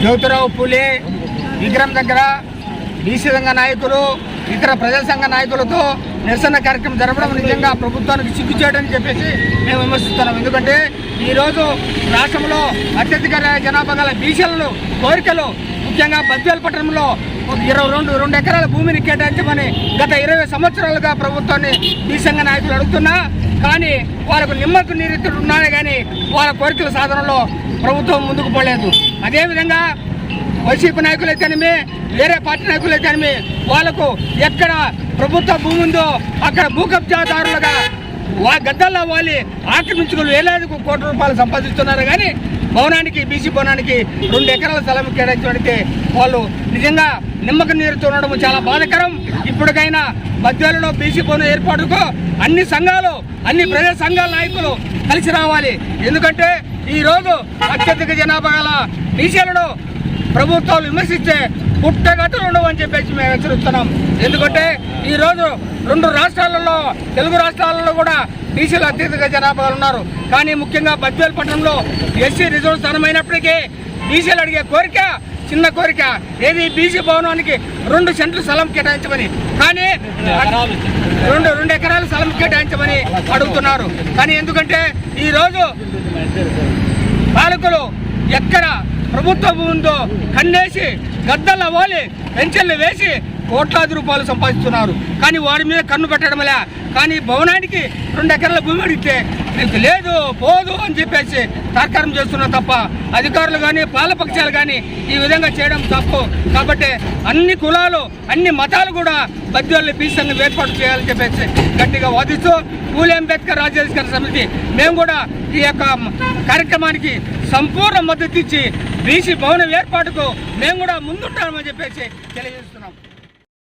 జ్యోతిరావు పూలే విగ్రహం దగ్గర బీసీ సంఘ నాయకులు ఇతర ప్రజా సంఘ నాయకులతో నిరసన కార్యక్రమం జరపడం నిజంగా ప్రభుత్వానికి సిగ్గు చేయడం చెప్పేసి మేము విమర్శిస్తున్నాం. ఎందుకంటే ఈరోజు రాష్ట్రంలో అత్యధిక జనాభా గల బీసీలను కోరికలు ముఖ్యంగా బద్వేల్ పట్టణంలో ఒక ఇరవై రెండు రెండు ఎకరాల భూమిని కేటాయించమని గత ఇరవై సంవత్సరాలుగా ప్రభుత్వాన్ని బీసీ నాయకులు అడుగుతున్నా కానీ వాళ్ళకు నిమ్మకు నీరెత్తుడు ఉన్నాయి కానీ వాళ్ళ కోరికల సాధనలో ప్రభుత్వం ముందుకు పోలేదు. అదేవిధంగా వైసీపీ నాయకులు అయితేనేమి వేరే పార్టీ నాయకులు అయితేనేమి వాళ్ళకు ఎక్కడ ప్రభుత్వ భూమి ఉందో అక్కడ భూ కబ్జాదారులుగా వా గద్దల్లో వాలి ఆక్రమించుకుని వేలాది కోట్ల రూపాయలు సంపాదిస్తున్నారు. కానీ భవనానికి బీసీ భవనానికి రెండు ఎకరాల స్థలం కేటాయించడానికి వాళ్ళు నిజంగా నిమ్మక నీరుతో ఉండడం చాలా బాధకరం. ఇప్పటికైనా మధ్యలో బీసీ భవనం ఏర్పాటుకు అన్ని సంఘాలు అన్ని ప్రజా సంఘాల నాయకులు కలిసి రావాలి. ఎందుకంటే ఈరోజు అత్యధిక జనాభా గల బీసీలను ప్రభుత్వాలు విమర్శిస్తే పుట్టగట్టలు ఉండవని అని చెప్పేసి మేము హెచ్చరిస్తున్నాం. ఎందుకంటే ఈరోజు రెండు రాష్ట్రాలలో తెలుగు రాష్ట్రాలలో కూడా బీసీలు అత్యధిక జనాభా ఉన్నారు. కానీ ముఖ్యంగా బద్వేల్ పట్టణంలో ఎస్సీ రిజర్వ్ స్థానమైనప్పటికీ అయినప్పటికీ బీసీలు అడిగే కోరిక చిన్న కోరిక. ఏది బీసీ భవనానికి రెండు సెంట్లు స్థలం కేటాయించమని. కానీ రెండు రెండు ఎకరాల స్థలం కేటాయించమని అడుగుతున్నారు. కానీ ఎందుకంటే ఈరోజు పాలకులు ఎక్కడ ప్రభుత్వం ఉందో కన్నేసి గద్దల వాలి పెన్షన్లు వేసి కోట్లాది రూపాయలు సంపాదిస్తున్నారు. కానీ వారి మీద కన్ను పెట్టడం లే కానీ భవనానికి రెండు ఎకరాల భూమి అడిగితే నీకు లేదు పోదు అని చెప్పేసి తర్కారం చేస్తున్నారు తప్ప అధికారులు కానీ పాలపక్షాలు కానీ ఈ విధంగా చేయడం తప్పు. కాబట్టి అన్ని కులాలు అన్ని మతాలు కూడా బద్యోళ్ళు బీసీని ఏర్పాటు చేయాలని చెప్పేసి గట్టిగా వాదిస్తూ పూలే అంబేద్కర్ రాజ్యాధికార సమితి మేము కూడా ఈ యొక్క కార్యక్రమానికి సంపూర్ణ మద్దతు ఇచ్చి బీసీ భవనం ఏర్పాటుకు మేము కూడా ముందుంటామని చెప్పేసి తెలియజేస్తున్నాం.